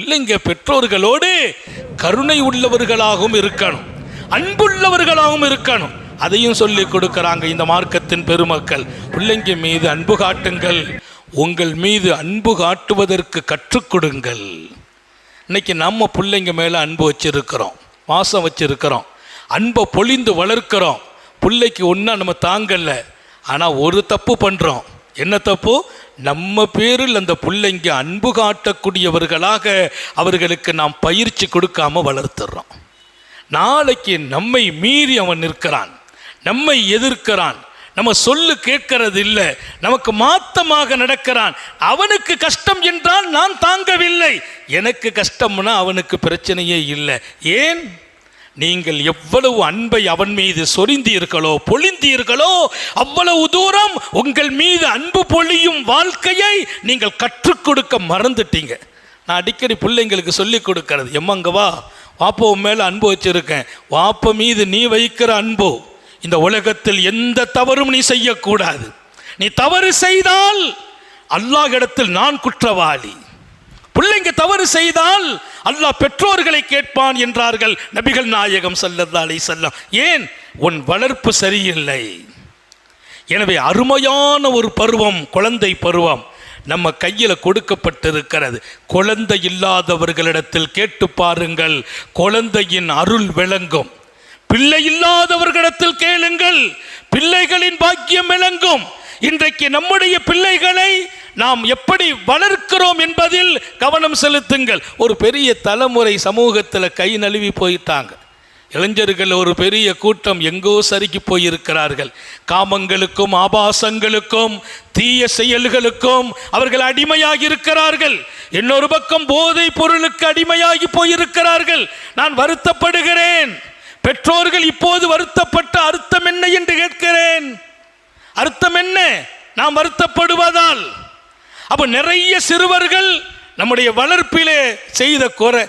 பிள்ளைங்க பெற்றோர்களோடு கருணை உள்ளவர்களாகவும் இருக்கணும். அன்புள்ளவர்களாகவும் இருக்கணும். அதையும் சொல்லி கொடுக்கிறாங்க இந்த மார்க்கத்தின் பெருமக்கள். பிள்ளைங்க மீது அன்பு காட்டுங்கள். உங்கள் மீது அன்பு காட்டுவதற்கு கற்றுக் கொடுங்கள். இன்னைக்கு நம்ம பிள்ளைங்க மேலே அன்பு வச்சிருக்கிறோம். மாசம் வச்சிருக்கிறோம். அன்பை பொழிந்து வளர்க்கிறோம். பிள்ளைக்கு ஒன்றா நம்ம தாங்கலை ஆனால் ஒரு தப்பு பண்ணுறோம் என்ன தப்பு? நம்ம பேரில் அந்த பிள்ளைங்க அன்பு காட்டக்கூடியவர்களாக அவர்களுக்கு நாம் பயிற்சி கொடுக்காம வளர்த்துறோம். நாளைக்கு நம்மை மீறி அவன் நிற்கிறான். நம்மை எதிர்க்கிறான். நம்ம சொல்லு கேட்கறது இல்லை நமக்கு மாத்தமாக நடக்கிறான். அவனுக்கு கஷ்டம் என்றால் நான் தாங்கவில்லை. எனக்கு கஷ்டம்னா அவனுக்கு பிரச்சனையே இல்லை. ஏன்? நீங்கள் எவ்வளவு அன்பை அவன் மீது சொரிந்தீர்களோ பொழிந்தீர்களோ அவ்வளவு தூரம் உங்கள் மீது அன்பு பொழியும் வாழ்க்கையை நீங்கள் கற்றுக் கொடுக்க மறந்துட்டீங்க. நான் அடிக்கடி பிள்ளைங்களுக்கு சொல்லிக் கொடுக்கறது எம்மங்க வா. உன் மேலே அன்பு வச்சுருக்கேன். வாப்ப மீது நீ வைக்கிற அன்போ இந்த உலகத்தில் எந்த தவறும் நீ செய்யக்கூடாது. நீ தவறு செய்தால் அல்லாஹ் இடத்தில் நான் குற்றவாளி. பிள்ளைங்க தவறு செய்தால் அல்லாஹ் பெற்றோர்களை கேட்பான் என்றார்கள் நபிகள் நாயகம் சல்லல்லா அலைஹி செல்லம் ஏன்? உன் வளர்ப்பு சரியில்லை. எனவே அருமையான ஒரு பருவம் குழந்தை பருவம் நம்ம கையில் கொடுக்கப்பட்டிருக்கிறது. குழந்தை இல்லாதவர்களிடத்தில் கேட்டு பாருங்கள் குழந்தையின் அருள் விளங்கும். பிள்ளை இல்லாதவர்களிடத்தில் கேளுங்கள் பிள்ளைகளின் பாக்கியம் விளங்கும். இன்றைக்கு நம்முடைய பிள்ளைகளை நாம் எப்படி வளர்க்கிறோம் என்பதில் கவனம் செலுத்துங்கள். ஒரு பெரிய தலைமுறை சமூகத்தில் கை நழுவி போயிட்டாங்க. இளைஞர்கள் ஒரு பெரிய கூட்டம் எங்கோ சறுக்கி போயிருக்கிறார்கள். காமங்களுக்கும் ஆபாசங்களுக்கும் தீய செயல்களுக்கும் அவர்கள் அடிமையாகி இருக்கிறார்கள். இன்னொரு பக்கம் போதை பொருளுக்கு அடிமையாகி போயிருக்கிறார்கள். நான் வருத்தப்படுகிறேன். பெற்றோர்கள் இப்போது வருத்தப்பட்ட அர்த்தம் என்ன என்று கேட்கிறேன். அர்த்தம் என்ன? நாம் வருத்தப்படுவதால். அப்போ நிறைய சிறுவர்கள் நம்முடைய வளர்ப்பிலே செய்த குறை